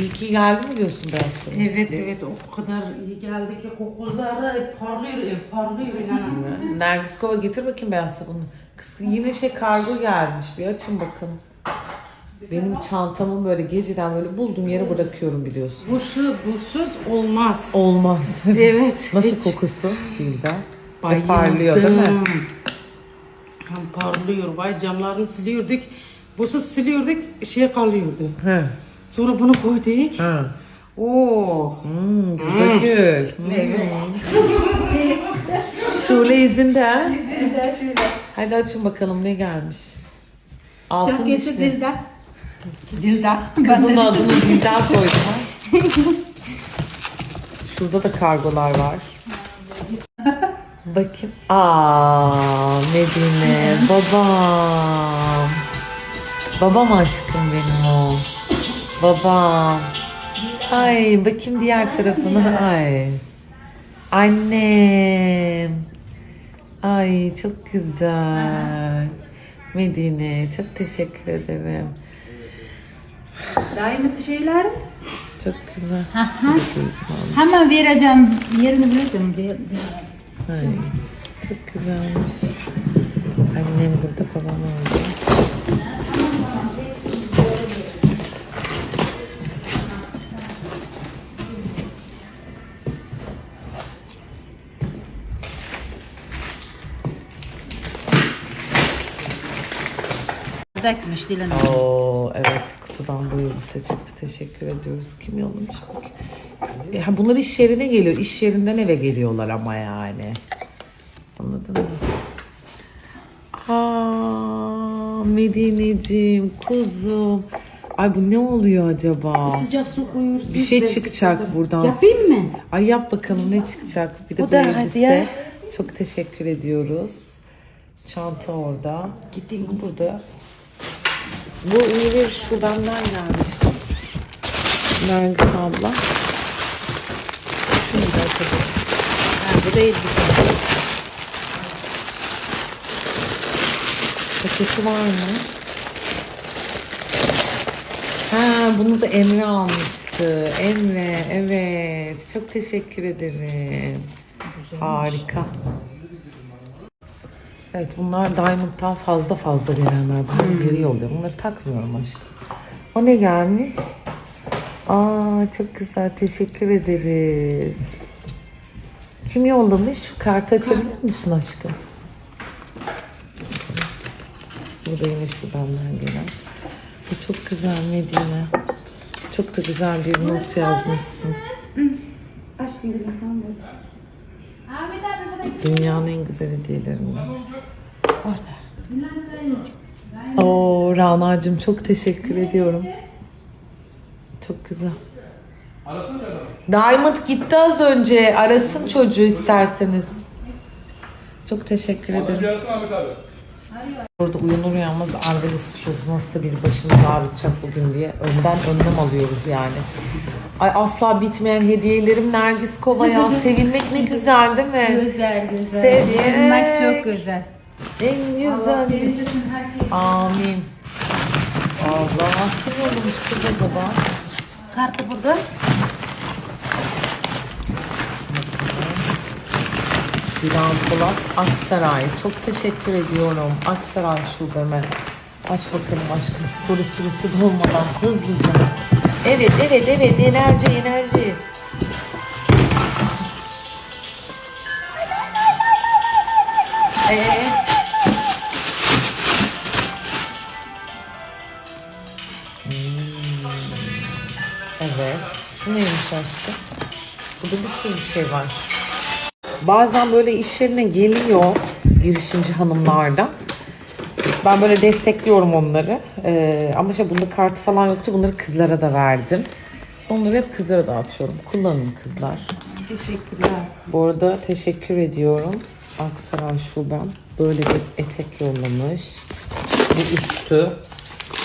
İyi ki geldi mi diyorsun Beyaz Sarı? Evet evet o kadar iyi geldi ki kokuları parlıyor ev parlıyor inanın. Nergis Kova getir bakayım Beyaz Sarı bunu. Kız yine şey kargo gelmiş. Bir açın bakalım. Benim çantamı böyle geceden böyle bulduğum yere bırakıyorum biliyorsun. Bu şu busuz olmaz. Olmaz. Evet. Nasıl hiç. kokusu? Dilden. Ve parlıyor değil mi? Hem parlıyor. Vay camlarını siliyorduk. Busuz siliyorduk şey kalıyordu. He. Sonra bunu koyduk. He. Oo. Hmm, güzel. Evet. Şule izinde. İzinde şöyle. Hadi açın bakalım ne gelmiş. Altın Çok geçti dişli. dilden. Dilden. Kızın adını Dilden koydum. ha. Şurada da kargolar var. Bakayım. Aa, Medine. Babam. Babam aşkım benim o. Babam. Ay bakayım diğer tarafına. Ay. Annem. Ay çok güzel. Medine çok teşekkür ederim. Diamond şeyler. Çok güzel. Hemen vereceğim. Yerini bileceğim. diye- Ay, çok güzelmiş. Annem burada, babam orada. Buradaymış Dilan. Oo evet kutudan bu elbise çıktı. Teşekkür ediyoruz. Kim yollamış? Kız, ha, bunlar iş yerine geliyor. İş yerinden eve geliyorlar ama yani. Anladın mı? Aa, Medineciğim, kuzum. Ay bu ne oluyor acaba? Sıcak su koyuyoruz. Bir şey çıkacak buradan. Yapayım mı? Ay yap bakalım ne çıkacak. Bir de Bu bu, da elbise. hediye. Çok teşekkür ediyoruz. Çanta orada. Gideyim burada. Bu bir şu benden gelmişti. Nergis abla. Şunu da açalım. Ha, bu bir şey. Paketi var mı? Ha bunu da Emre almıştı. Emre evet. Çok teşekkür ederim. Harika. Evet bunlar Diamond'dan fazla fazla gelenler. Bunları geri yolluyor. Bunları takmıyorum aşkım. O ne gelmiş? Aa çok güzel. Teşekkür ederiz. Kim yollamış? Şu kartı açabilir misin aşkım? Bu da yine şu benden gelen. Bu çok güzel Medine. Çok da güzel bir not yazmışsın. Aç şimdi bakalım. Dünyanın en güzel hediyelerinden. Oo Rana'cığım çok teşekkür ediyorum. Çok güzel. Diamond gitti az önce. Arasın çocuğu isterseniz. Çok teşekkür ederim. Burada uyanır uyanmaz Arvelis şurası nasıl bir başımız ağrıtacak bugün diye önden önlem alıyoruz yani. Ay asla bitmeyen hediyelerim Nergis Kova'ya. Sevilmek ne güzel değil mi? Güzel güzel. Sevmek çok güzel. En güzel. Sevindirsin. Amin. Allah kim yollamış kız acaba? Kartı burada. Dilan Polat Aksaray. Çok teşekkür ediyorum. Aksaray şubeme. Aç bakalım aşkım. Story süresi dolmadan hızlıca. Evet evet evet enerji enerji. Ee? Evet. Şu neymiş aşkım? Burada bir sürü bir şey var. Bazen böyle iş yerine geliyor girişimci hanımlardan. Ben böyle destekliyorum onları. Ee, ama işte bunda kartı falan yoktu. Bunları kızlara da verdim. Onları hep kızlara dağıtıyorum. Kullanın kızlar. Teşekkürler. Bu arada teşekkür ediyorum. Aksaray Şubem böyle bir etek yollamış. Bir üstü.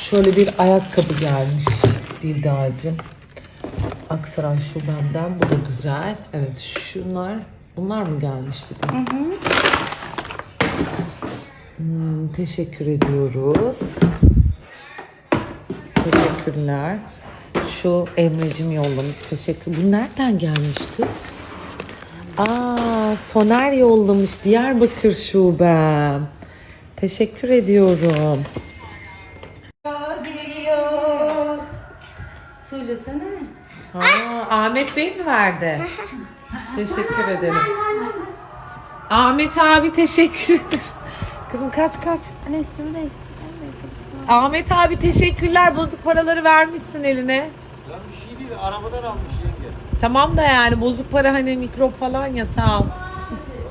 Şöyle bir ayakkabı gelmiş Dildacığım. Aksaray Şubem'den. Bu da güzel. Evet şunlar. Bunlar mı gelmiş bir de? Hmm, teşekkür ediyoruz. Teşekkürler. şu Emre'cim yollamış. Teşekkür. Bu nereden gelmiş kız? Aa, Soner yollamış. Diyarbakır şubem. Teşekkür ediyorum. Geliyor. Söylesene. Aa, Ahmet Bey mi verdi? teşekkür ederim. Ahmet abi teşekkür ederim. Kızım kaç kaç. Anne üstümdeyiz. Ahmet abi teşekkürler. Bozuk paraları vermişsin eline. Ya bir şey değil, arabadan almış yenge. Tamam da yani bozuk para hani mikrop falan ya sağ ol.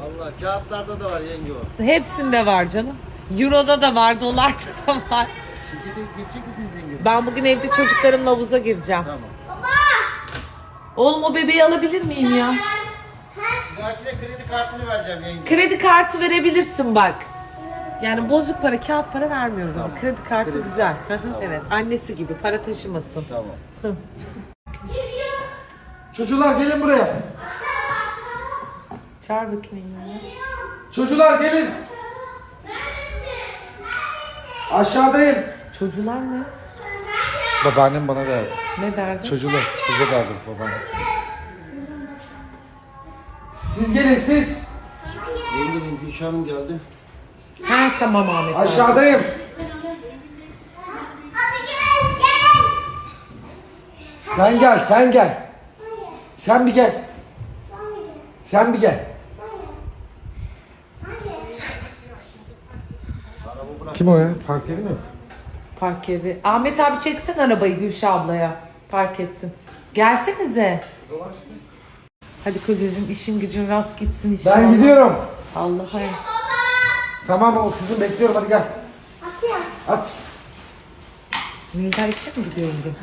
Vallahi kağıtlarda da var yenge o. Hepsinde var canım. Euro'da da var, dolarda da var. Şirkete geçecek misiniz yenge? Ben bugün evde çocuklarımla havuza gireceğim. Tamam. Oğlum o bebeği alabilir miyim ya? Bir dahakine kredi kartını vereceğim yenge. Kredi kartı verebilirsin bak. Yani bozuk para, kağıt para vermiyoruz ama kredi kartı Kredi güzel. hı, evet, annesi gibi para taşımasın. Tamam. Çocuklar gelin buraya. Çağır bakayım ya. Çocuklar gelin. Aşağıdayım. Çocuklar ne? Babaannem bana verdi. Ne derdi? Çocuklar bize verdi babaannem. Siz gelin siz. Yengeciğim Gülşah Hanım geldi. Ha tamam Ahmet abi. Aşağıdayım. Sen gel, sen gel. Sen bir gel. Sen bir gel. Kim o ya? Park yeri mi? Park yeri. Ahmet abi çeksin arabayı Gülşah ablaya. Park etsin. Gelsenize. Hadi kocacığım işin gücün rast gitsin inşallah. Ben gidiyorum. Allah'a emanet. Tamam o kızım bekliyorum hadi gel. At. Nilda işe mi gidiyor bugün?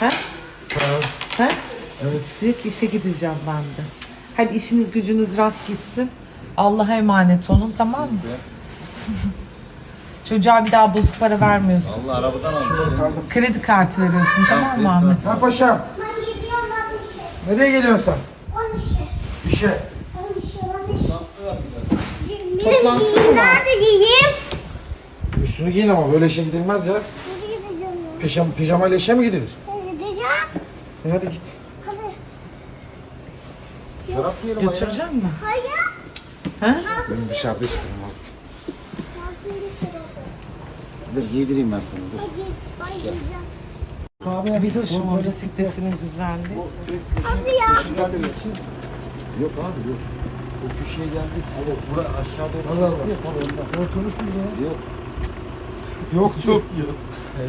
Ha? Ha? Evet. Ki işe gideceğim ben de. Hadi işiniz gücünüz rast gitsin. Allah'a emanet olun tamam mı? Çocuğa bir daha bozuk para vermiyorsun. Allah arabadan almış. Kredi kartı veriyorsun tamam mı Ahmet? Ha paşam. Nereye geliyorsun sen? İşe. Toplantı mı var? Nerede giyeyim? Üstünü giyin ama böyle işe gidilmez ya. Nerede gideceğim Pijama, pijamayla işe mi gidilir? Gideceğim. E hadi git. Hadi. Şarap yiyelim ayağa. Götüreceğim mi? Hayır. Ha? Ben dışarıda Nasıl gideceğim? Dur giydireyim ben sana dur. Hadi. Ben gideceğim. Kahve Bir dur şu bisikletinin güzelliği. Hadi ya. Yok abi yok. O köşeye geldik. Evet, bura aşağıda Allah Allah. Oturmuş mu ya? Yok. Yok diyor. Yok diyor.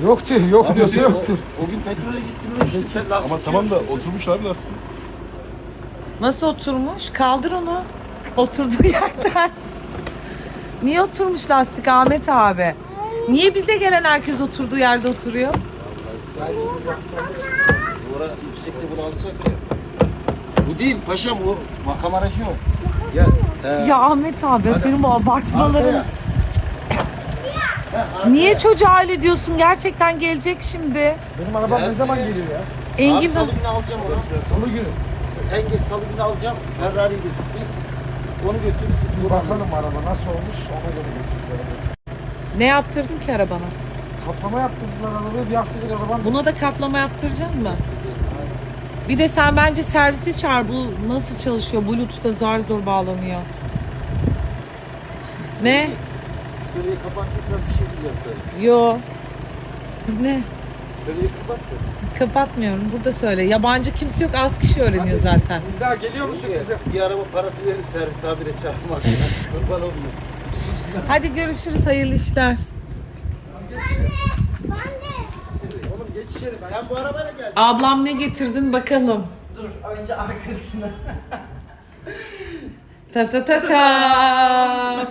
Yok diyor. Yok diyorsa o, yoktur. o gün petrole gittim de işte lastik Ama tamam da oturmuş abi lastik. Nasıl oturmuş? Kaldır onu. Oturduğu yerden. Niye oturmuş lastik Ahmet abi? Niye bize gelen herkes oturduğu yerde oturuyor? Sonra yüksekte bunu alacak ya. Bu değil paşam o makam aracı o. Gel. He. Ya Ahmet abi senin bu abartmaların. Niye çocuğa öyle diyorsun? Gerçekten gelecek şimdi. Benim arabam ne Gelsin zaman geliyor ya? Engin Abi salı günü alacağım onu. Salı günü. En geç salı günü alacağım. Ferrari'yi götüreceğiz. Onu götürürüz. Bir bakalım araba nasıl olmuş ona göre götürdüler. ne yaptırdın ki arabana? Kaplama yaptırdılar arabayı bir haftadır arabam. Buna da kaplama yaptıracaksın mı? Bir de sen bence servisi çağır. Bu nasıl çalışıyor? Bluetooth'a zar zor bağlanıyor. Ne? Stereoyu kapattıysan bir şey diyeceğim sana. Yo. Ne? Stereoyu kapat da. Kapatmıyorum. Burada söyle. Yabancı kimse yok. Az kişi öğreniyor zaten. Daha geliyor musun kızım? Bir araba parası verir servis abire çarpmaz. Kurban olayım. Hadi görüşürüz. Hayırlı işler. İçeri ben. Sen bu arabayla gel. Ablam ne getirdin bakalım. Dur önce arkasına. Ta ta ta ta.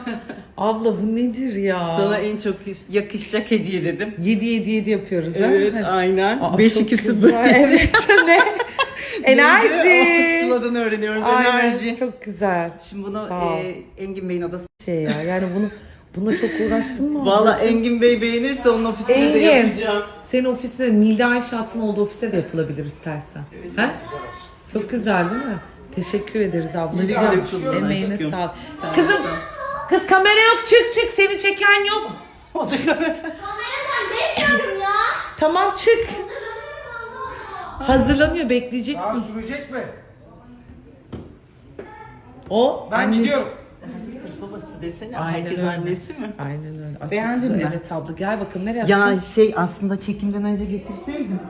Abla bu nedir ya? Sana en çok yakışacak hediye dedim. 7 7 7 yapıyoruz ha? Evet Hadi. aynen. Aa, 5 çok 2 0. güzel. Evet. ne? Enerji. Sıla'dan öğreniyoruz Aynen. enerji. Çok güzel. Şimdi bunu e, Engin Bey'in odası. Şey ya yani bunu buna çok uğraştın mı? Valla? Engin Bey beğenirse onun ofisine de Engin. yapacağım. Senin ofisine Nilda Ayşat'ın olduğu ofiste de yapılabilir istersen. Ha? Çok güzel değil mi? Teşekkür ederiz ablacığım. yapalım Emeğine aşkım. sağlık. Kızım, kız kamera yok çık çık seni çeken yok. Kameradan demiyorum ya. Tamam çık. Hazırlanıyor Daha bekleyeceksin. sürecek mi? O Ben anne- gidiyorum. Babası desene Aynen herkes öyle. annesi mi? Aynen öyle. Ay, Beğendin mi? Evet abla gel bakalım nereye Ya asacağım? şey aslında çekimden önce getirseydim.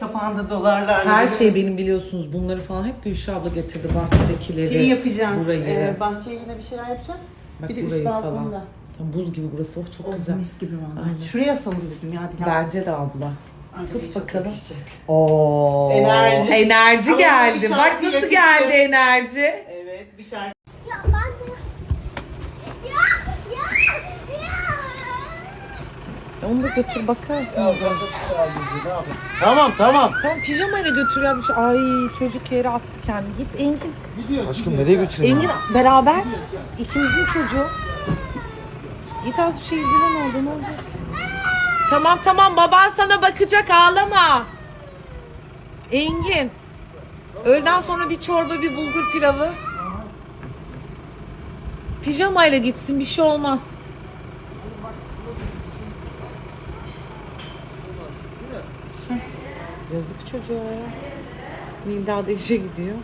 Kafanda dolarlar. Her şey benim biliyorsunuz bunları falan hep Gülşah abla getirdi bahçedekileri. şey yapacağız. Burayı. e, bahçeye yine bir şeyler yapacağız. Bak bir de üst burayı balkonda. falan. Tam buz gibi burası oh çok Oh, güzel. mis gibi. Aynen. Şuraya asalım dedim ya. Gel. Bence de abla. Ay, Tut çok bakalım. yakışacak. Oo. Enerji. Enerji Ama geldi. Bak nasıl yakıştı. geldi enerji. Evet bir şarkı. Ya ben de... Ya! Ya! Onu da götür bakarsın. Ya? Tamam tamam. Tamam pijamayla götür ya. şey- Ay çocuk yere attı kendini. Git Engin. Gidiyor. Aşkım nereye götüreyim? Engin beraber. ikimizin çocuğu. Git az bir şey ilgilen oldu ne olacak? Tamam tamam baban sana bakacak ağlama. Engin. Öğleden sonra bir çorba bir bulgur pilavı. Pijamayla gitsin bir şey olmaz. Yazık çocuğa ya. Nilda da işe gidiyor.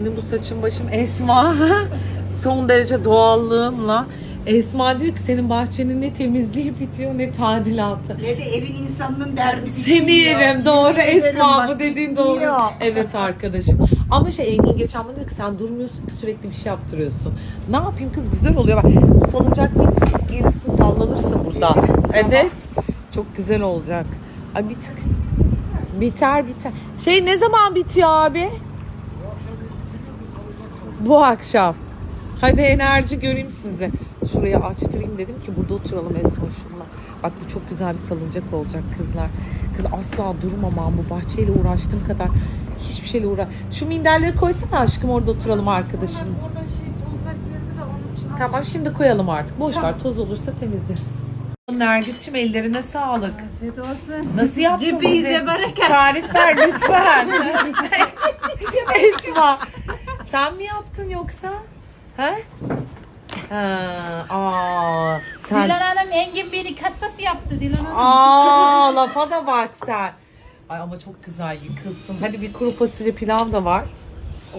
Benim bu saçım başım Esma. Son derece doğallığımla. Esma diyor ki senin bahçenin ne temizliği bitiyor ne tadilatı. Ne de evin insanının derdi Seni yerim doğru Esma bu dediğin doğru. Evet arkadaşım. Ama şey Engin geçen bana diyor ki sen durmuyorsun ki sürekli bir şey yaptırıyorsun. Ne yapayım kız güzel oluyor. Bak salıncak bitsin gelirsin sallanırsın burada. Evet. Çok güzel olacak. Ay bir tık. Biter biter. Şey ne zaman bitiyor abi? Bu akşam. Hadi enerji göreyim sizde. Şuraya açtırayım dedim ki burada oturalım Esmoş'umla. Bak bu çok güzel bir salıncak olacak kızlar. Kız asla durmamam bu bahçeyle uğraştığım kadar hiçbir şeyle uğra. Şu minderleri koysana aşkım orada oturalım arkadaşım. Orada şey tozlar girdi de onun için Tamam şimdi koyalım artık. Boş ver toz olursa temizleriz. Nergis'cim ellerine sağlık. Afiyet olsun. Nasıl yaptın Cebinize bize? bereket. Tarif ver lütfen. Esma. Sen mi yaptın yoksa? He? Ha, aa, sen Dilan Hanım Engin beni kassas yaptı Dilan Hanım. Aa lafa da bak sen. Ay ama çok güzel yıkılsın. Hadi bir kuru fasulye pilav da var.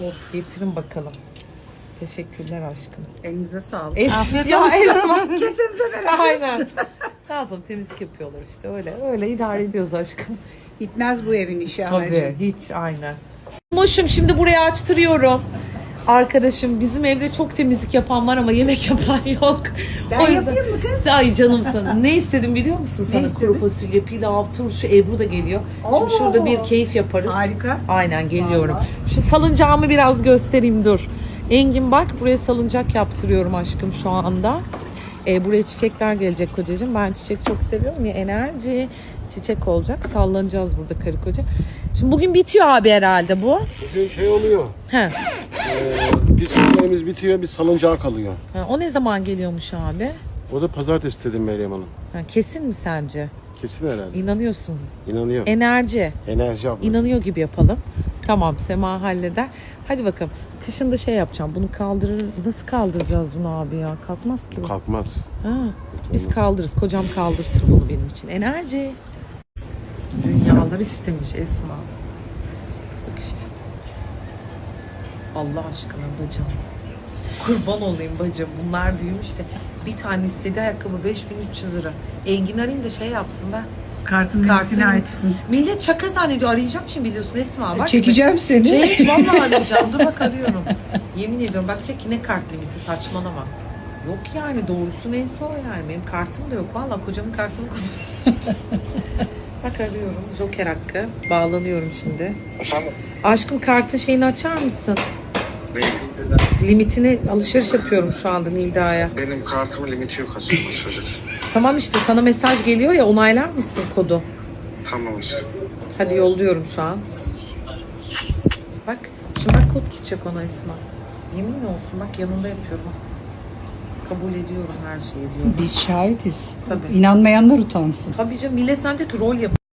Of getirin bakalım. Teşekkürler aşkım. Elinize sağlık. Afiyet ya olsun. Kesinize bereket. Aynen. ne yapalım temizlik yapıyorlar işte öyle. Öyle idare ediyoruz aşkım. Bitmez bu evin işi Tabii hiç aynen. Muşum şimdi buraya açtırıyorum. Arkadaşım bizim evde çok temizlik yapan var ama yemek yapan yok. Ben O yüzden- yapayım mı kız? Ay canımsın. ne istedim biliyor musun sana? istedin? Kuru fasulye, pilav, turşu, Ebru da geliyor. Şimdi Oo. şurada bir keyif yaparız. Harika. Aynen geliyorum. Vallahi. Şu salıncağımı biraz göstereyim dur. Engin bak buraya salıncak yaptırıyorum aşkım şu anda. Ee, buraya çiçekler gelecek kocacığım. Ben çiçek çok seviyorum ya enerji. Çiçek olacak. Sallanacağız burada karı koca. Şimdi bugün bitiyor abi herhalde bu. Bugün şey oluyor. He. Ee, pisliklerimiz bitiyor, bir salıncağa kalıyor. Ha, o ne zaman geliyormuş abi? O da pazartesi dedim Meryem Hanım. Ha, kesin mi sence? Kesin herhalde. İnanıyorsun. İnanıyor. Enerji. Enerji abla. İnanıyor gibi yapalım. Tamam Sema halleder. Hadi bakalım. Kışın da şey yapacağım. Bunu kaldırır. Nasıl kaldıracağız bunu abi ya? Kalkmaz ki bu. Kalkmaz. Ha, biz kaldırırız. Kocam kaldırtır bunu benim için. Enerji. Dünyalar istemiş Esma. Bak işte. Allah aşkına bacım. Kurban olayım bacım. Bunlar büyümüş de. Bir tane istediği ayakkabı 5300 lira. Engin arayayım da şey yapsın ben. Kartın Kartını limitini açsın. Millet şaka zannediyor. Arayacağım şimdi biliyorsun Esma. Bak, Çekeceğim seni. Çek vallahi arayacağım. Dur bak arıyorum. Yemin ediyorum bak çek ne kart limiti saçmalama. Yok yani doğrusu neyse o yani. Benim kartım da yok. Vallahi kocamın kartını bak arıyorum. Joker hakkı. Bağlanıyorum şimdi. Efendim? Aşkım kartın şeyini açar mısın? Limitini alışveriş yapıyorum şu anda Nilda'ya. Benim kartımın limiti yok aslında çocuk. Tamam işte sana mesaj geliyor ya onaylar mısın kodu? Tamam işte. Hadi yolluyorum şu an. Bak şimdi bak kod gidecek ona Esma. Yemin olsun bak yanında yapıyorum. Kabul ediyorum her şeyi diyorum. Biz şahitiz. Tabii. İnanmayanlar utansın. Tabii canım millet zannediyor ki rol yapıyor.